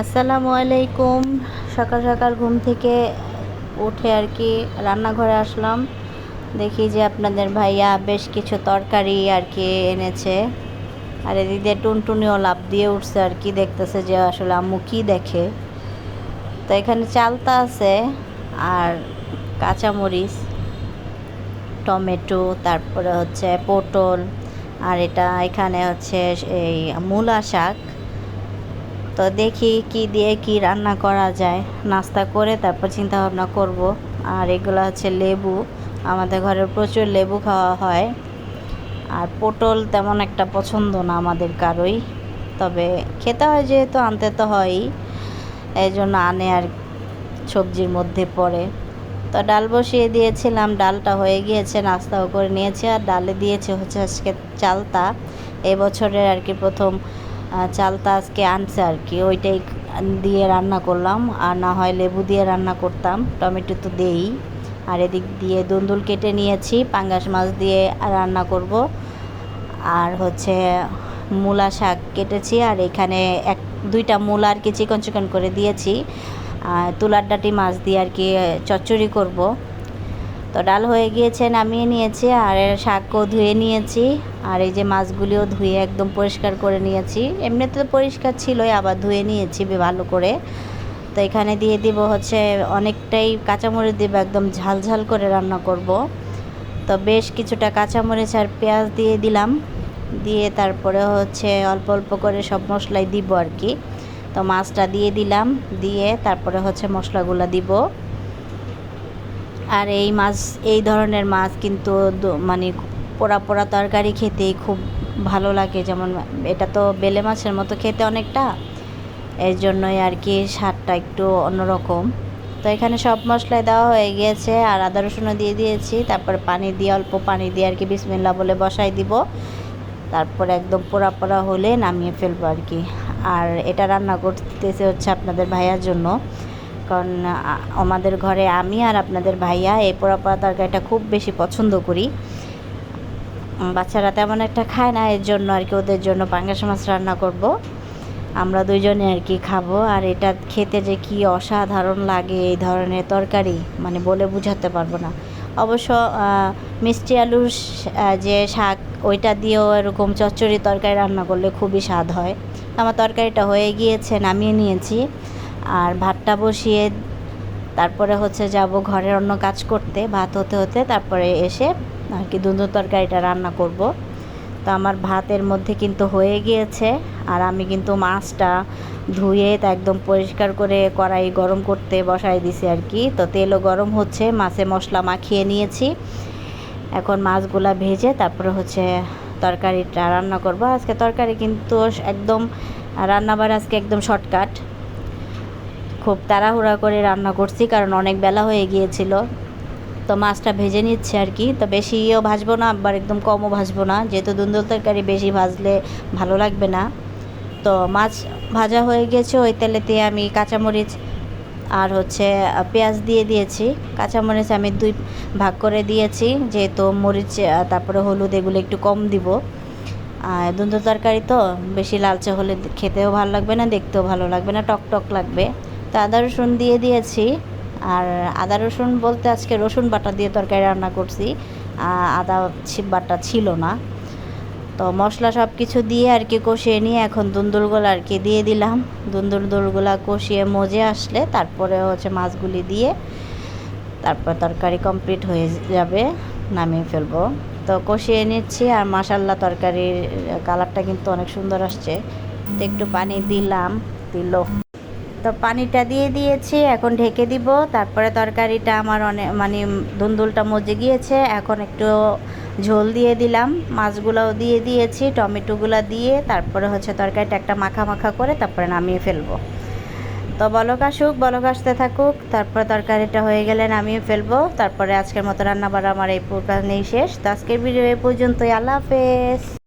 আসসালামু আলাইকুম। সকাল সকাল ঘুম থেকে উঠে আর কি রান্নাঘরে আসলাম। দেখি যে আপনাদের ভাইয়া বেশ কিছু তরকারি আর কি এনেছে। আর এদিকে টুনটুনিও লাভ দিয়ে উঠছে আর কি, দেখতেছে যে আসলে আম্মু কী দেখে। তো এখানে চালতা আছে আর কাঁচামরিচ, টমেটো, তারপরে হচ্ছে পটল, আর এটা এখানে হচ্ছে এই মূলা শাক। তো দেখি কি দিয়ে কি রান্না করা যায়। নাস্তা করে তারপর চিন্তা ভাবনা করব। আর এগুলো হচ্ছে লেবু। আমাদের ঘরে প্রচুর লেবু খাওয়া হয়। আর পটল তেমন একটা পছন্দ না আমাদের কারোই। তবে খেতে হয় যেহেতু আনতে তো হয়ই। এই জন্য আনে আর সবজির মধ্যে পড়ে। তো ডাল বসিয়ে দিয়েছিলাম। ডালটা হয়ে গিয়েছে, নাস্তাও করে নিয়েছি। আর ডালে দিয়েছে হচ্ছে আজকে চালতা। এবছরের আর কি প্রথম চালতা আজকে আনছে আর কি। ওইটাই দিয়ে রান্না করলাম। আর না হয় লেবু দিয়ে রান্না করতাম। টমেটো তো দেই। আর এদিক দিয়ে দুন্দুল কেটে নিয়েছি। পাঙ্গাস মাছ দিয়ে রান্না করব। আর হচ্ছে মূলা শাক কেটেছি। আর এখানে এক, দুইটা মূলা আর কি চিকন চিকন করে দিয়েছি। তুলার ডাটি মাছ দিয়ে আর কি চচ্চড়ি করব। তো ডাল হয়ে গিয়েছে, নামিয়ে নিয়েছি, আর শাকও ধুয়ে নিয়েছি, আর এই যে মাছগুলিও ধুয়ে একদম পরিষ্কার করে নিয়েছি। এমনিতে তো পরিষ্কার ছিলই, আবার ধুয়ে নিয়েছি ভালো করে। তো এখানে দিয়ে দিব হচ্ছে অনেকটাই কাঁচামরিচ দিব একদম ঝাল ঝাল করে রান্না করব। তো বেশ কিছুটা কাঁচামরিচ আর পেঁয়াজ দিয়ে দিলাম। দিয়ে তারপরে হচ্ছে অল্প অল্প করে সব মশলাই দিব আর কি। তো মাছটা দিয়ে দিলাম, দিয়ে তারপরে হচ্ছে মশলাগুলো দিব। আর এই মাছ, এই ধরনের মাছ কিন্তু মানে পোড়া পোড়া তরকারি খেতেই খুব ভালো লাগে। যেমন এটা তো বেলে মাছের মতো খেতে অনেকটা। এর জন্যই আর কি স্বাদটা একটু অন্যরকম। তো এখানে সব মশলাই দেওয়া হয়ে গিয়েছে আর আদা, রসুনও দিয়ে দিয়েছি। তারপর পানি দিয়ে, অল্প পানি দিয়ে আর কি বিসমিল্লা বলে বসাই দিব। তারপর একদম পোড়া পোড়া হলে নামিয়ে ফেলব আর কি। আর এটা রান্না করতেছে হচ্ছে আপনাদের ভাইয়ার জন্য। কারণ আমাদের ঘরে আমি আর আপনাদের ভাইয়া এই পোড়া পোড়া তরকারিটা খুব বেশি পছন্দ করি। বাচ্চারা তেমন একটা খায় না, এর জন্য আর কি ওদের জন্য পাঙ্গাস মাছ রান্না করব। আমরা দুইজনে আর কি খাব, আর এটা খেতে যে কি অসাধারণ লাগে এই ধরনের তরকারি মানে বলে বুঝাতে পারব না। অবশ্য মিষ্টি আলুর যে শাক, ওইটা দিয়েও এরকম চচ্চড়ি তরকারি রান্না করলে খুবই স্বাদ হয়। আমার তরকারিটা হয়ে গিয়েছে, নামিয়ে নিয়েছি। আর ভাতটা বসিয়ে তারপরে হচ্ছে যাব ঘরের অন্য কাজ করতে, ভাত হতে হতে তারপরে এসে আর কি দুন্দুর তরকারিটা রান্না করব। তো আমার ভাতের মধ্যে কিন্তু হয়ে গিয়েছে আর আমি কিন্তু মাছটা ধুয়ে তা একদম পরিষ্কার করে কড়াই গরম করতে বসাই দিছি আর কি। তো তেলও গরম হচ্ছে, মাছে মশলা মাখিয়ে নিয়েছি। এখন মাছগুলা ভেজে তারপরে হচ্ছে তরকারিটা রান্না করব। আজকে তরকারি কিন্তু একদম রান্নাবার আজকে একদম শর্টকাট। খুব তাড়াহুড়া করে রান্না করছি, কারণ অনেক বেলা হয়ে গিয়েছিল। তো মাছটা ভেজে নিচ্ছে আর কি। তো বেশিও ভাজবো না, আবার একদম কমও ভাজবো না। যেহেতু দুন্দুল তরকারি বেশি ভাজলে ভালো লাগবে না। তো মাছ ভাজা হয়ে গেছে, ওই তেলেতে আমি কাঁচামরিচ আর হচ্ছে পেঁয়াজ দিয়ে দিয়েছি। কাঁচামরিচ আমি দুই ভাগ করে দিয়েছি, যেহেতু মরিচ তারপরে হলুদ এগুলো একটু কম দিব। আর দুন্দু তরকারি তো বেশি লালচে হলে খেতেও ভালো লাগবে না, দেখতেও ভালো লাগবে না টক টক লাগবে। তো আদা, রসুন দিয়ে দিয়েছি। আর আদা, রসুন বলতে আজকে রসুন বাটা দিয়ে তরকারি রান্না করছি। আদা বাটা ছিল না। তো মশলা সব কিছু দিয়ে আর কি কষিয়ে নিয়ে এখন দুন্দুলগুলো আর কি দিয়ে দিলাম। দুন্দুল দুলগুলা কষিয়ে মজে আসলে তারপরে হচ্ছে মাছগুলি দিয়ে তারপর তরকারি কমপ্লিট হয়ে যাবে, নামিয়ে ফেলব। তো কষিয়ে নিচ্ছি আর মাসাল্লা তরকারির কালারটা কিন্তু অনেক সুন্দর আসছে। তো একটু পানি দিলাম, দিল। তো পানিটা দিয়ে দিয়েছি, এখন ঢেকে দিব। তারপরে তরকারিটা আমার অনেক মানে দুন্দুলটা মজে গিয়েছে, এখন একটু ঝোল দিয়ে দিলাম। মাছগুলোও দিয়ে দিয়েছি, টমেটোগুলো দিয়ে, তারপরে হচ্ছে তরকারিটা একটা মাখা মাখা করে তারপরে নামিয়ে ফেলব। তো বলক আসুক, বলক আসতে থাকুক, তারপরে তরকারিটা হয়ে গেলে নামিয়ে ফেলব। তারপরে আজকের মতো রান্না বাড়া আমার এই প্রকার নেই শেষ। তো আজকের ভিডিও এই পর্যন্তই, আল্লাহ হাফেজ।